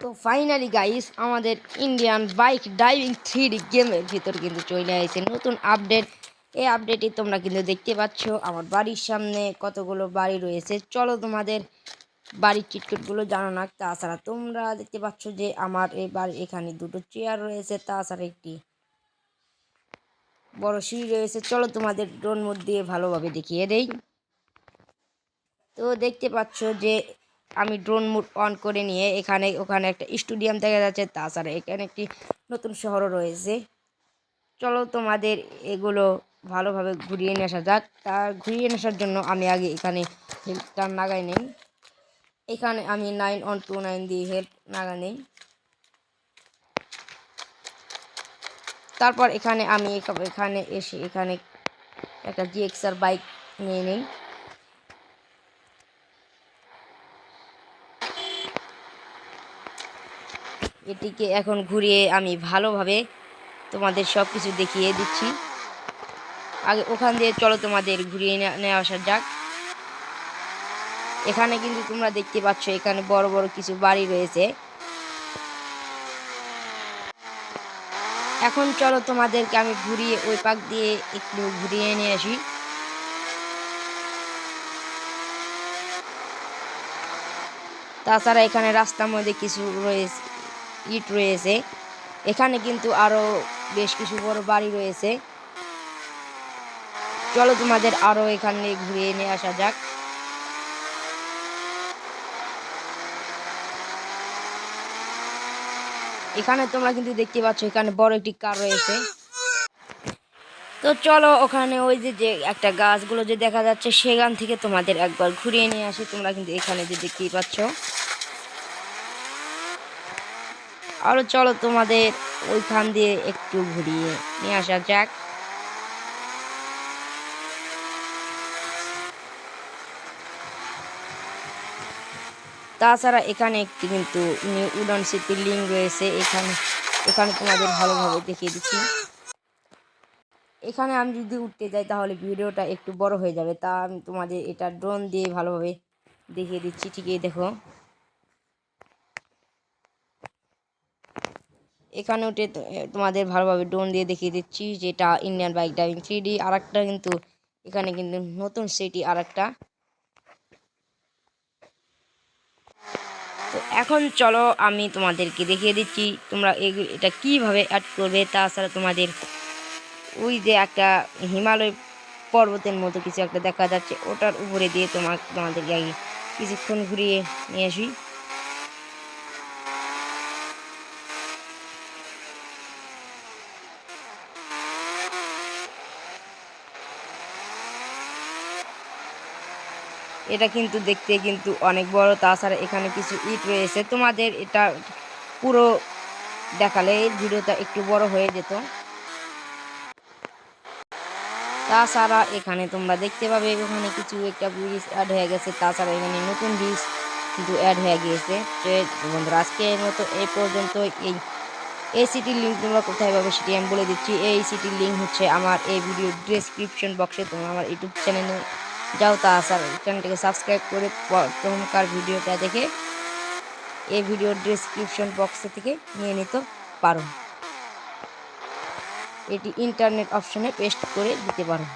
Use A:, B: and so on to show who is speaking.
A: তো finally guys আমাদের Indian bike driving three D গেমের ভিতর কিন্তু চলে আসছে নতুন আপডেট এই আপডেটে তোমরা কিন্তু দেখতে পাচ্ছ। আমার বাড়ির সামনে কতগুলো বাড়ি রয়েছে। চলো তোমাদের বাড়ির চিটকুটগুলো জানো না তাছাড়া তোমরা দেখতে পাচ্ছ যে আমার এই বাড়ির এখানে দুটো চেয়ার রয়েছে। তাছাড়া একটি বড় সিঁড়ি রয়েছে। চলো তোমাদের ড্রোন মোড দিয়ে ভালোভাবে দেখিয়ে দেই। তো দেখতে পাচ্ছ যে আমি ড্রোন মুড অন করে নিয়ে এখানে, ওখানে একটা স্টুডিয়াম দেখা যাচ্ছে, তাছাড়া এখানে একটি নতুন শহরও রয়েছে। চলো তোমাদের এগুলো ভালোভাবে ঘুরিয়ে নিয়ে আসা যাক। তার ঘুরিয়ে আসার জন্য আমি আগে এখানে হেল্পটা নাগাই নেই। এখানে আমি নাইন ওয়ান টু নাইন দিয়ে হেল্প নাগা নেই। তারপর এখানে আমি এখানে এসে এখানে একটা জিএক্সআর বাইক নিয়ে নিই। এটিকে এখন ঘুরিয়ে আমি ভালোভাবে তোমাদের সব কিছু দেখিয়ে দিচ্ছি। আগে ওখান দিয়ে চলো তোমাদের ঘুরিয়ে নিয়ে আসা যাক। এখানে কিন্তু তোমরা দেখতে পাচ্ছ এখানে বড় বড় কিছু বাড়ি রয়েছে। এখন চলো তোমাদেরকে আমি ঘুরিয়ে ওই পাক দিয়ে একটু ঘুরিয়ে নিয়ে আসি। তাছাড়া এখানে রাস্তার মধ্যে কিছু রয়েছে ইট রয়েছে। এখানে কিন্তু আরও বেশ কিছু বড় বাড়ি রয়েছে। চলো তোমাদের আরও এখানে ঘুরিয়ে নিয়ে আসা যাক। এখানে তোমরা কিন্তু দেখতে পাচ্ছ, এখানে বড় একটি কার রয়েছে। তো চলো ওখানে ওই যে যে একটা গাছগুলো যে দেখা যাচ্ছে, সেখান থেকে তোমাদের একবার ঘুরিয়ে নিয়ে আসি। তোমরা কিন্তু এখানে যে দেখতেই পাচ্ছ। আরও চলো তোমাদের ওইখান দিয়ে একটু ঘুরিয়ে নিয়ে আসা যাক। তাছাড়া এখানে একটি কিন্তু উডন সিটির লিঙ্ক রয়েছে। এখানে এখানে তোমাদের ভালোভাবে দেখিয়ে দিচ্ছি। এখানে আমি যদি উঠতে যাই তাহলে ভিডিওটা একটু বড় হয়ে যাবে। তা আমি তোমাদের এটা ড্রোন দিয়ে ভালোভাবে দেখিয়ে দিচ্ছি। ঠিকই দেখো। এখানে উঠে তোমাদের ভালোভাবে ড্রোন দিয়ে দেখিয়ে দিচ্ছি যেটা Indian bike driving three D আর একটা কিন্তু এখানে কিন্তু নতুন সিটি আর একটা তো এখন চলো আমি তোমাদেরকে দেখিয়ে দিচ্ছি তোমরা এটা কীভাবে অ্যাড করবে, তাছাড়া তোমাদের ওই যে একটা হিমালয় পর্বতের মতো কিছু একটা দেখা যাচ্ছে, ওটার উপরে দিয়ে তোমার তোমাদেরকে আগে কিছুক্ষণ ঘুরিয়ে নিয়ে আসি। এটা কিন্তু দেখতে কিন্তু অনেক বড়। তাছাড়া এখানে কিছু ইট রয়েছে। তোমাদের এটা পুরো দেখালে ভিডিওটা একটু বড় হয়ে যেত। তাছাড়া এখানে তোমরা দেখতে পাবে, এখানে কিছু একটা ব্রিজ অ্যাড হয়ে গেছে। তাছাড়া এখানে নতুন ব্রিজ কিন্তু অ্যাড হয়ে গিয়েছে। বন্ধুরা, আজকের মতো এই পর্যন্ত। এই এই সিটির লিঙ্ক তোমরা কোথায় পাবে সেটি আমি বলে দিচ্ছি। এই সিটির লিঙ্ক হচ্ছে আমার এই ভিডিও ডিসক্রিপশন বক্সে তোমরা আমার ইউটিউব চ্যানেলে যাও তা আসার চ্যানেলটিকে সাবস্ক্রাইব করে তখনকার ভিডিওটা দেখে এই ভিডিও ডিসক্রিপশন বক্সে থেকে নিয়ে নিতে পারো। এটি ইন্টারনেট অপশনে পেস্ট করে দিতে পারো।